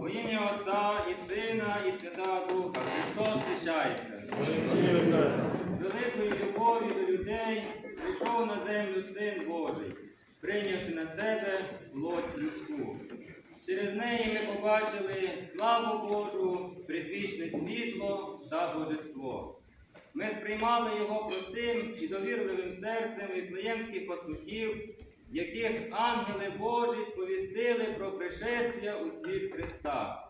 Во ім'я Отця і Сина, і Святого Духа Христос зустрічається. З великою любов'ю до людей прийшов на землю Син Божий, прийнявши на себе плоть людську. Через неї ми побачили славу Божу, предвічне світло та божество. Ми сприймали його простим довірливим серцем віфлеємських пастухів, яких ангели Божі сповістили про пришестя у світ Христа.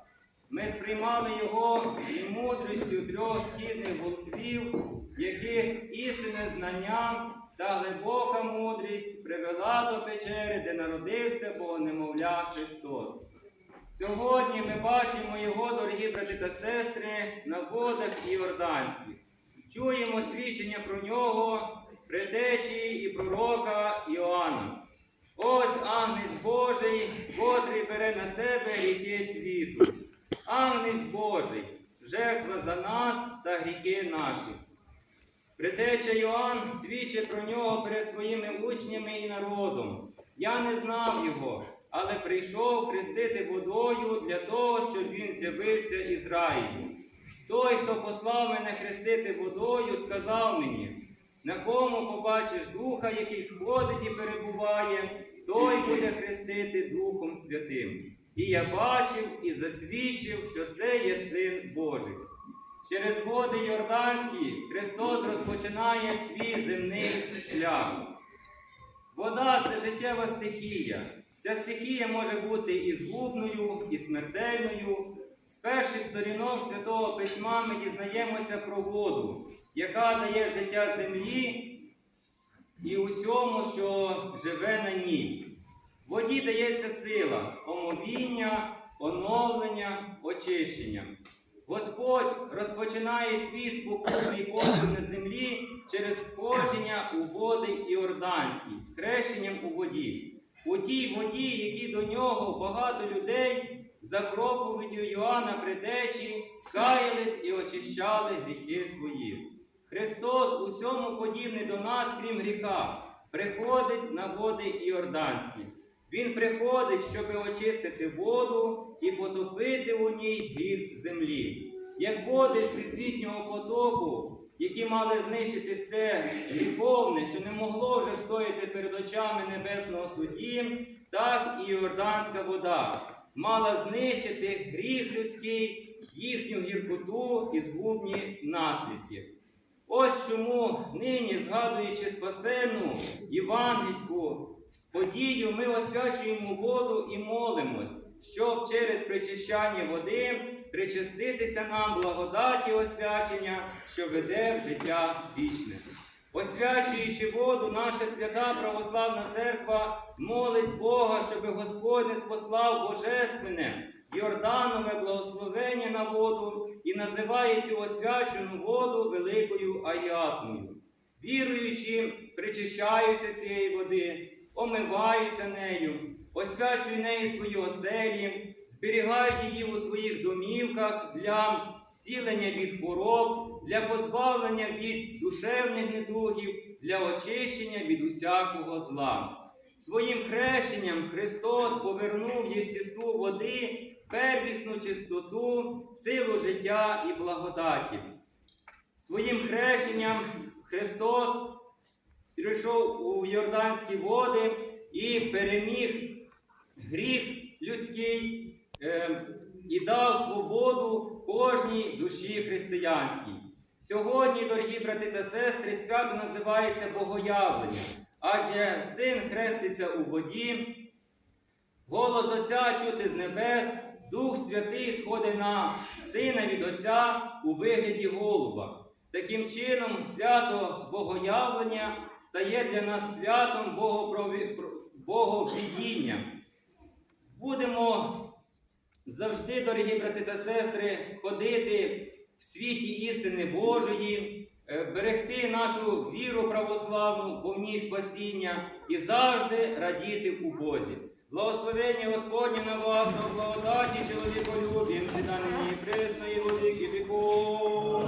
Ми сприймали його і мудрістю трьох східних волквів, яких істинне знання та глибока мудрість привела до печери, де народився Богонемовля Христос. Сьогодні ми бачимо його, дорогі брати та сестри, на водах Іорданських. Чуємо свідчення про нього, предтечі і пророка Іоанна. Ось Агнець Божий, котрий бере на себе гріхи світу. Агнець Божий, жертва за нас та гріхи наші. Предтеча Йоанн свідчить про нього перед своїми учнями і народом. Я не знав його, але прийшов хрестити водою для того, щоб він з'явився Ізраїлю. Той, хто послав мене хрестити водою, сказав мені, на кому побачиш духа, який сходить і перебуває, той буде хрестити Духом Святим. І я бачив і засвідчив, що це є Син Божий. Через води Йорданські Христос розпочинає свій земний шлях. Вода це життєва стихія. Ця стихія може бути і згубною, і смертельною. З перших сторінок Святого Письма ми дізнаємося про воду, яка дає життя землі і усьому, що живе на ній. Воді дається сила, омовіння, оновлення, очищення. Господь розпочинає свій спокусний подвиг на землі через входження у води Іорданські, з хрещенням у воді. У тій воді, які до нього багато людей за проповіддю Йоанна Предечі каялись і очищали гріхи свої. Христос усьому подібний до нас, крім гріха, приходить на води Іорданські. Він приходить, щоб очистити воду і потопити у ній гріх землі. Як води всесвітнього потоку, які мали знищити все гріховне, що не могло вже встояти перед очами небесного судді, так і Йорданська вода мала знищити гріх людський, їхню гіркоту і згубні наслідки. Ось чому нині, згадуючи спасенну євангельську подію, ми освячуємо воду і молимось, щоб через причищання води причаститися нам благодаті освячення, що веде в життя вічне. Освячуючи воду, наша свята православна церква молить Бога, щоб Господь не спослав божественне, Йорданове благословення на воду і називає цю освячену воду великою Аясмою. Віруючи, причищаються цієї води, омиваються нею, освячують нею свої оселі, зберігають її у своїх домівках для зцілення від хвороб, для позбавлення від душевних недугів, для очищення від усякого зла. Своїм хрещенням Христос повернув єстеству води первісну чистоту, силу життя і благодаті. Своїм хрещенням Христос прийшов у Йорданські води і переміг гріх людський е, і дав свободу кожній душі християнській. Сьогодні, дорогі брати та сестри, свято називається Богоявлення, адже син хреститься у воді, голос Отця чути з небес, Дух Святий сходить на сина від Отця у вигляді голуба. Таким чином, свято Богоявлення стає для нас святом Боговідіння. Будемо завжди, дорогі брати та сестри, ходити в світі істини Божої, е, берегти нашу віру православну, бо в ній спасіння, і завжди радіти у Бозі. Благословення Господні на вас, на благодаті, чоловіколюбім, сіданині пресної віки віков.